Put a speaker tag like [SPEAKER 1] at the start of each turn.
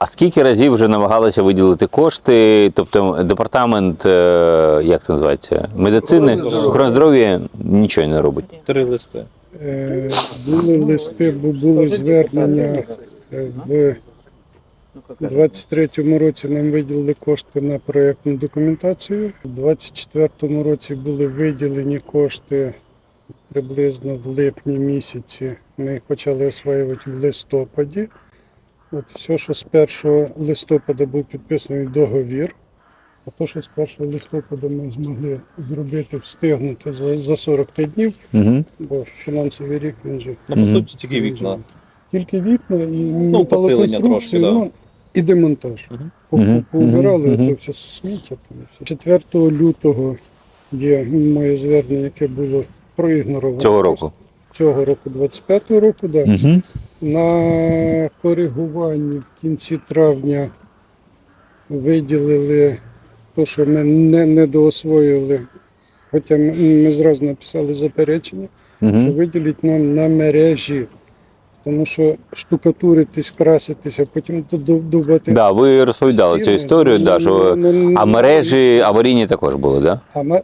[SPEAKER 1] А скільки разів вже намагалися виділити кошти? Тобто департамент, е, як це називається, медицини,
[SPEAKER 2] Охорони здоров'я.
[SPEAKER 1] нічого не робить.
[SPEAKER 2] Три листи.
[SPEAKER 3] Е, Були листи, бу- були звернення е, в 23-му році нам виділили кошти на проєктну документацію. У 24-му році були виділені кошти приблизно в липні місяці. Ми їх почали освоювати в листопаді. От все, що з 1 листопада був підписаний договір. А то, що з 1 листопада ми змогли зробити, встигнути за, за 45 днів,
[SPEAKER 1] Угу.
[SPEAKER 3] бо фінансовий рік він же
[SPEAKER 2] Ну, по суті, тільки вікна.
[SPEAKER 3] тільки вікна і
[SPEAKER 2] Ну, посилення трошки, да.
[SPEAKER 3] ну, і демонтаж. По- Поубирали
[SPEAKER 1] Мгм.
[SPEAKER 3] то все сміття. там все. 4 лютого є моє звернення, яке було проігноровано.
[SPEAKER 1] Цього року.
[SPEAKER 3] Цього року, 25-го року, да.
[SPEAKER 1] Угу.
[SPEAKER 3] На коригуванні в кінці травня виділили те, що ми не недоосвоїли. Хоча ми, ми зразу написали заперечення, що
[SPEAKER 1] Угу.
[SPEAKER 3] виділять нам на мережі. Тому що штукатуритись, краситись, а потім ду- ду-
[SPEAKER 1] Да, ви розповідали цю
[SPEAKER 3] стіни,
[SPEAKER 1] історію, да, що
[SPEAKER 3] ну, ну,
[SPEAKER 1] а мережі аварійні також були, да?
[SPEAKER 3] А ме-